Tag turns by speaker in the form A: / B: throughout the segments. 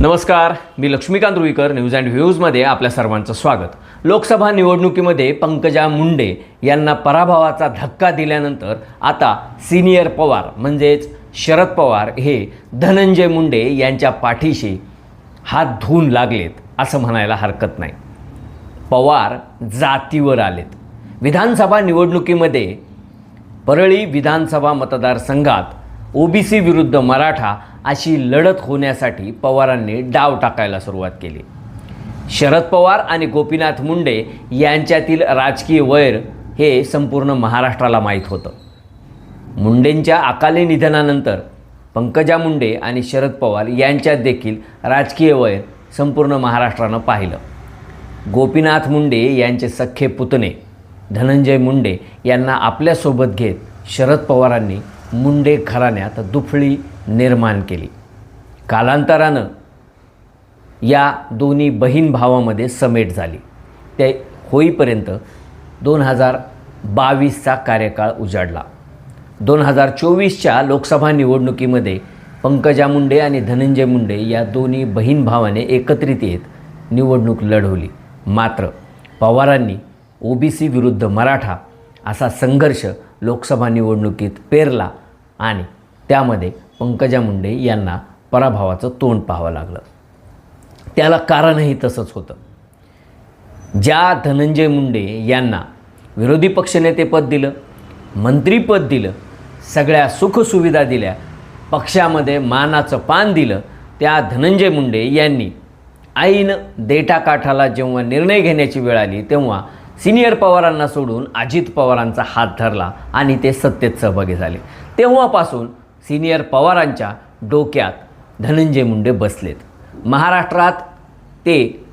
A: नमस्कार मी Laxmikant Ruikar news and व्ह्यूजमध्ये आपल्या सर्वांचं स्वागत. लोकसभा निवडणुकीमध्ये पंकजा मुंडे यांना पराभवाचा धक्का दिल्यानंतर आता सिनियर पवार म्हणजेच शरद पवार हे धनंजय मुंडे यांच्या पाठीशी हात धुवून लागलेत असं म्हणायला हरकत नाही. पवार जातीवर आलेत. विधानसभा निवडणुकीमध्ये परळी विधानसभा मतदारसंघात ओबीसी विरुद्ध मराठा अशी लढत होण्यासाठी पवारांनी डाव टाकायला सुरुवात केली. शरद पवार आणि गोपीनाथ मुंडे यांच्यातील राजकीय वैर हे संपूर्ण महाराष्ट्राला माहीत होतं. मुंडेंच्या अकाली निधनानंतर पंकजा मुंडे आणि शरद पवार यांच्यात देखील राजकीय वैर संपूर्ण महाराष्ट्रानं पाहिलं. गोपीनाथ मुंडे यांचे सख्खे पुतणे धनंजय मुंडे यांना आपल्यासोबत घेत शरद पवारांनी मुंडे घराण्यात दुफळी निर्माण केली. कालांतरानं या दोन्ही बहीण भावामध्ये समेट झाली. ते होईपर्यंत दोन हजार बावीसचा कार्यकाळ उजाडला. दोन हजार चोवीसच्या लोकसभा निवडणुकीमध्ये पंकजा मुंडे आणि धनंजय मुंडे या दोन्ही बहीण भावाने एकत्रित येत निवडणूक लढवली. मात्र पवारांनी ओबीसी विरुद्ध मराठा असा संघर्ष लोकसभा निवडणुकीत पेरला आणि त्यामध्ये पंकजा मुंडे यांना पराभवाचं तोंड पाहावं लागलं. त्याला कारणही तसंच होतं. ज्या धनंजय मुंडे यांना विरोधी पक्षनेतेपद दिलं मंत्रीपद दिलं सगळ्या सुखसुविधा दिल्या पक्षामध्ये मानाचं पान दिलं त्या धनंजय मुंडे यांनी आईनं देठाकाठाला जेव्हा निर्णय घेण्याची वेळ आली तेव्हा सिनियर पवारांना सोडून अजित पवारांचा हात धरला आणि ते सत्तेत सहभागी झाले. तेव्हापासून सिनियर पवारांच्या डोक्यात धनंजय मुंडे बसलेत. महाराष्ट्रात ते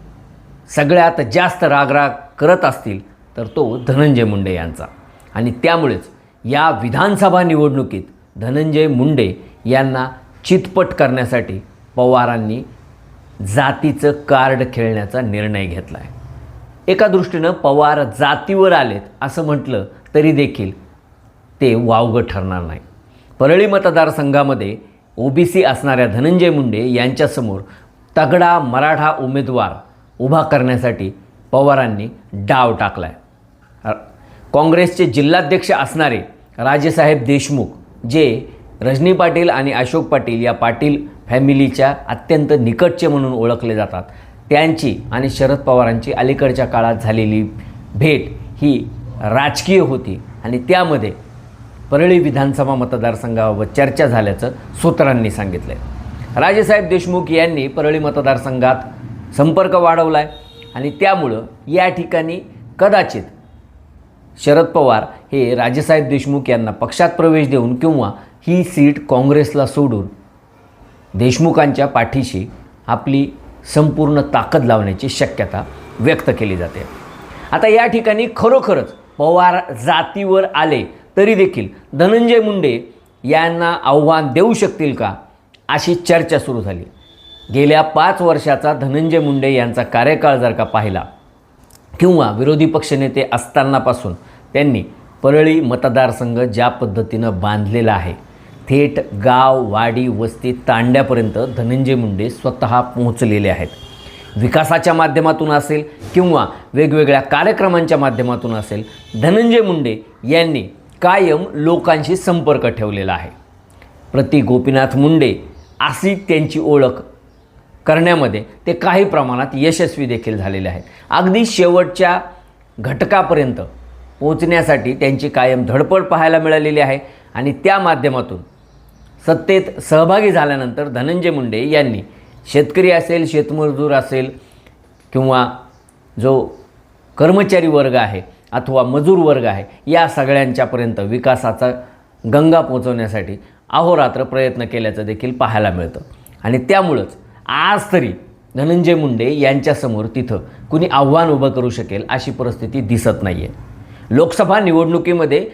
A: सगळ्यात जास्त रागराग करत असतील तर तो धनंजय मुंडे यांचा. आणि त्यामुळेच या विधानसभा निवडणुकीत धनंजय मुंडे यांना चितपट करण्यासाठी पवारांनी जातीचं कार्ड खेळण्याचा निर्णय घेतला आहे एका दृष्टीनं पवार जातीवर आलेत असं म्हटलं तरी देखील ते वावगं ठरणार नाही. परळी मतदारसंघामध्ये ओबीसी असणाऱ्या धनंजय मुंडे यांच्यासमोर तगडा मराठा उमेदवार उभा करण्यासाठी पवारांनी डाव टाकला आहे काँग्रेसचे जिल्हाध्यक्ष असणारे राजेसाहेब देशमुख जे रजनी पाटील आणि अशोक पाटील या पाटील फॅमिलीच्या अत्यंत निकटचे म्हणून ओळखले जातात. त्यांची आणि शरद पवारांची अलीकडच्या काळात झालेली भेट ही राजकीय होती आणि त्यामध्ये परळी विधानसभा मतदारसंघाबाबत चर्चा झाल्याचं सूत्रांनी सांगितलं आहे राजेसाहेब देशमुख यांनी परळी मतदारसंघात संपर्क वाढवला आहे आणि त्यामुळं या ठिकाणी कदाचित शरद पवार हे राजेसाहेब देशमुख यांना पक्षात प्रवेश देऊन किंवा ही सीट काँग्रेसला सोडून देशमुखांच्या पाठीशी आपली संपूर्ण ताकद लावण्याची शक्यता व्यक्त केली जाते. आता या ठिकाणी खरोखरच पवार जातीवर आले तरी देखील धनंजय मुंडे यांना आव्हान देऊ शकतील का अशी चर्चा सुरू झाली. गेल्या पाच वर्षाचा धनंजय मुंडे यांचा कार्यकाळ जर का पाहिला किंवा विरोधी पक्षनेते असतानापासून त्यांनी परळी मतदारसंघ ज्या पद्धतीनं बांधलेला आहे थेट गाव वाडी वस्ती तांड्यापर्यंत धनंजय मुंडे स्वतः पोहोचलेले आहेत. विकासाच्या माध्यमातून असेल किंवा वेगवेगळ्या कार्यक्रमांच्या माध्यमातून असेल धनंजय मुंडे यांनी कायम लोकांशी संपर्क ठेवलेला आहे. प्रति गोपीनाथ मुंडे अशी त्यांची ओळख करण्यामध्ये ते काही प्रमाणात यशस्वी देखील झालेले आहेत. अगदी शेवटच्या घटकापर्यंत पोचण्यासाठी त्यांची कायम धडपड पाहायला मिळालेली आहे आणि त्या माध्यमातून सत्तेत सहभागी झाल्यानंतर धनंजय मुंडे यांनी शेतकरी असेल शेतमजूर असेल किंवा जो कर्मचारी वर्ग आहे अथवा मजूर वर्ग आहे या सगळ्यांच्यापर्यंत विकासाचा गंगा पोचवण्यासाठी अहोरात्र प्रयत्न केल्याचं देखील पाहायला मिळतं. आणि त्यामुळंच आज तरी धनंजय मुंडे यांच्यासमोर तिथं कुणी आव्हान उभं करू शकेल अशी परिस्थिती दिसत नाही आहे लोकसभा निवडणुकीमध्ये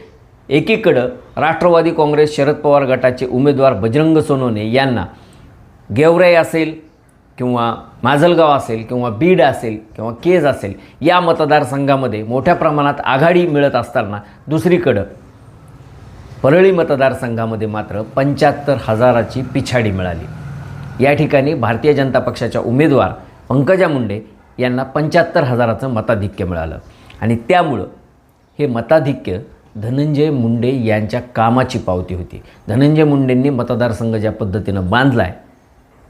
A: एकीकडं राष्ट्रवादी काँग्रेस शरद पवार गटाचे उमेदवार बजरंग सोनवणे यांना गेवराई असेल किंवा माजलगाव असेल किंवा बीड असेल किंवा केज असेल या मतदारसंघामध्ये मोठ्या प्रमाणात आघाडी मिळत असताना दुसरीकडं परळी मतदारसंघामध्ये मात्र पंच्याहत्तर हजाराची पिछाडी मिळाली. या ठिकाणी भारतीय जनता पक्षाच्या उमेदवार पंकजा मुंडे यांना पंच्याहत्तर हजाराचं मताधिक्य मिळालं. आणि त्यामुळं हे मताधिक्य धनंजय मुंडे यांच्या कामाची पावती होती. धनंजय मुंडेंनी मतदारसंघ ज्या पद्धतीनं बांधला आहे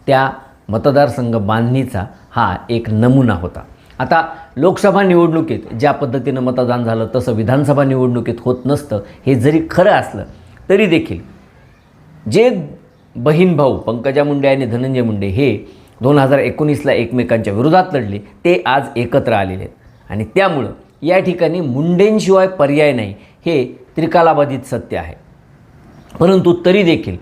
A: त्या मतदारसंघ बांधणीचा हा एक नमुना होता. आता लोकसभा निवडणुकीत ज्या पद्धतीनं मतदान झालं तसं विधानसभा निवडणुकीत होत नसतं हे जरी खरं असलं तरी देखील जे बहीण भाऊ पंकजा मुंडे आणि धनंजय मुंडे हे दोन हजार एकोणीसला एकमेकांच्या विरोधात लढले ते आज एकत्र आलेले आहेत. आणि त्यामुळं या ठिकाणी मुंडेंशिवाय पर्याय नाही हे त्रिकालाबाधित सत्य आहे. परंतु तरी देखील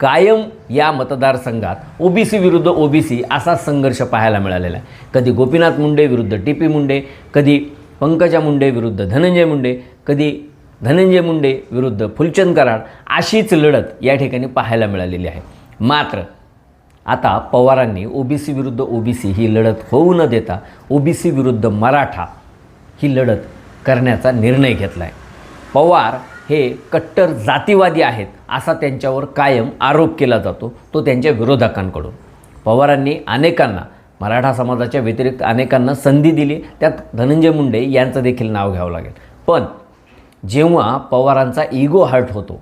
A: कायम या मतदारसंघात ओबीसी विरुद्ध ओबीसी असा संघर्ष पाहायला मिळालेला आहे. कधी गोपीनाथ मुंडे विरुद्ध टी पी मुंडे कधी पंकजा मुंडे विरुद्ध धनंजय मुंडे कधी धनंजय मुंडे विरुद्ध फुलचंद कराड अशीच लढत या ठिकाणी पाहायला मिळालेली आहे. मात्र आता पवारांनी ओबीसी विरुद्ध ओबीसी ही लढत होऊ न देता ओबीसी विरुद्ध मराठा ही लढत करण्याचा निर्णय घेतला आहे पवार हे कट्टर जातीवादी आहेत असा त्यांच्यावर कायम आरोप केला जातो तो त्यांच्या विरोधकांकडून. पवारांनी अनेकांना मराठा समाजाच्या व्यतिरिक्त अनेकांना संधी दिली. त्यात धनंजय मुंडे यांचं देखील नाव घ्यावं लागेल. पण जेव्हा पवारांचा इगो हर्ट होतो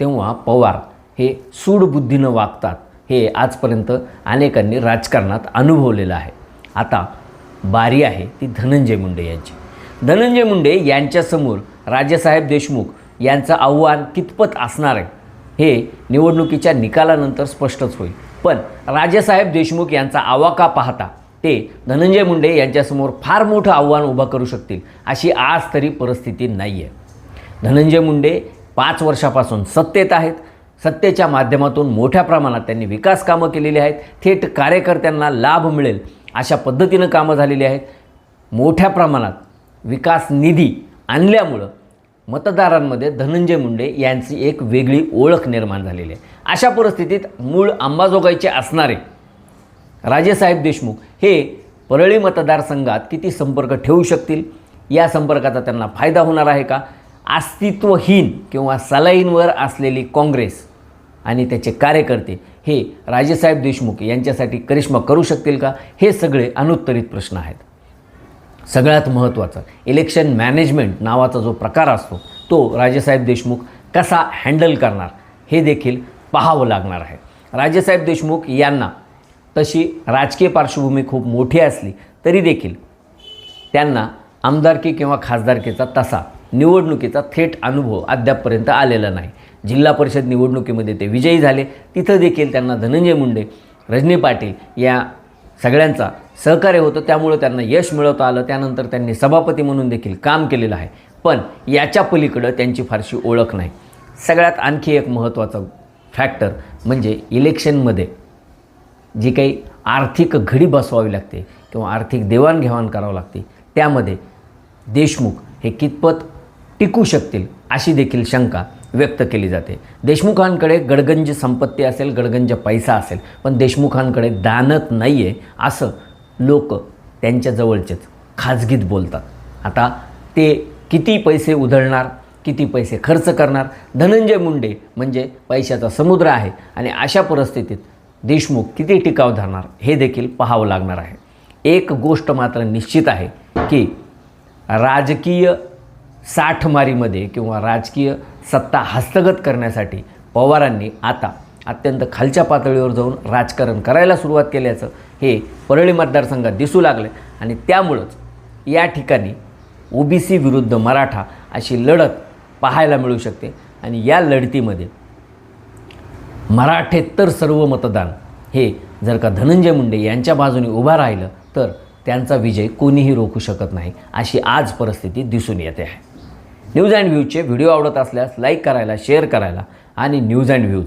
A: तेव्हा पवार हे सूडबुद्धीनं वागतात. हे आजपर्यंत अनेकांनी राजकारणात अनुभवलेलं आहे. आता बारी आहे ती धनंजय मुंडे यांची. धनंजय मुंडे यांच्यासमोर राजेसाहेब देशमुख यांचं आव्हान कितपत असणार आहे हे निवडणुकीच्या निकालानंतर स्पष्टच होईल. पण राजेसाहेब देशमुख यांचा आवाका पाहता ते धनंजय मुंडे यांच्यासमोर फार मोठं आव्हान उभं करू शकतील अशी आज तरी परिस्थिती नाही आहे धनंजय मुंडे पाच वर्षापासून सत्तेत आहेत सत्तेच्या माध्यमातून मोठ्या प्रमाणात त्यांनी विकास कामं केलेली आहेत थेट कार्यकर्त्यांना लाभ मिळेल अशा पद्धतीनं कामं झालेली आहेत. मोठ्या प्रमाणात विकास निधी आणल्यामुळं मतदारांमध्ये धनंजय मुंडे यांची एक वेगळी ओळख निर्माण झालेली आहे. अशा परिस्थितीत मूळ अंबाजोगाईचे असणारे राजेसाहेब देशमुख हे परळी मतदारसंघात किती संपर्क ठेवू शकतील? या संपर्काचा त्यांना फायदा होणार आहे का? अस्तित्वहीन किंवा सलाईनवर असलेली काँग्रेस आणि त्याचे कार्यकर्ते हे राजेसाहेब देशमुख यांच्यासाठी करिश्मा करू शकतील का? हे सगळे अनुत्तरित प्रश्न आहेत. सगळ्यात महत्त्वाचं. इलेक्शन मॅनेजमेंट नावाचा जो प्रकार असतो तो राजेसाहेब देशमुख कसा हँडल करणार हे देखील पाहावं लागणार आहे. राजेसाहेब देशमुख यांना तशी राजकीय पार्श्वभूमी खूप मोठी असली तरी देखील त्यांना आमदारकी किंवा खासदारकीचा तसा निवडणुकीचा थेट अनुभव अद्यापपर्यंत आलेला नाही. जिल्हा परिषद निवडणुकीमध्ये ते विजयी झाले तिथं देखील त्यांना धनंजय मुंडे रजनी पाटील या सगळ्यांचा सहकार्य होतं त्यामुळं त्यांना यश मिळवता आलं. त्यानंतर त्यांनी सभापती म्हणून देखील काम केलेलं आहे. पण याच्या पलीकडं त्यांची फारशी ओळख नाही. सगळ्यात आणखी एक महत्त्वाचा फॅक्टर म्हणजे इलेक्शनमध्ये जी काही आर्थिक घडी बसवावी लागते किंवा आर्थिक देवाणघेवाण करावं लागते त्यामध्ये देशमुख हे कितपत टिकू शकतील अशी देखील शंका व्यक्त केली जाते. देशमुखांकडे गडगंज संपत्ती असेल गडगंज पैसा असेल पण देशमुखांकडे दानत नाही आहे असं लोक त्यांच्या जवळचेच खाजगीत बोलतात. आता ते किती पैसे उधळणार किती पैसे खर्च करणार? धनंजय मुंडे म्हणजे पैशाचा समुद्र आहे आणि अशा परिस्थितीत देशमुख किती टिकाव धरणार हे देखील पाहावं लागणार आहे. एक गोष्ट मात्र निश्चित आहे की राजकीय साठमारीमध्ये किंवा राजकीय सत्ता हस्तगत करण्यासाठी पवारांनी आता अत्यंत खालच्या पातळीवर जाऊन राजकारण करायला सुरुवात केल्याचं हे परळी मतदारसंघात दिसू लागले आणि त्यामुळंच या ठिकाणी ओबीसी विरुद्ध मराठा अशी लढत पाहायला मिळू शकते. आणि या लढतीमध्ये मराठेतर सर्व मतदान हे जर का धनंजय मुंडे यांच्या बाजूने उभा राहिलं तर त्यांचा विजय कोणीही रोखू शकत नाही अशी आज परिस्थिती दिसून येते आहे. न्यूज अँड व्ह्यूजचे व्हिडिओ आवडत असल्यास लाईक करायला शेअर करायला आणि न्यूज अँड व्ह्यूज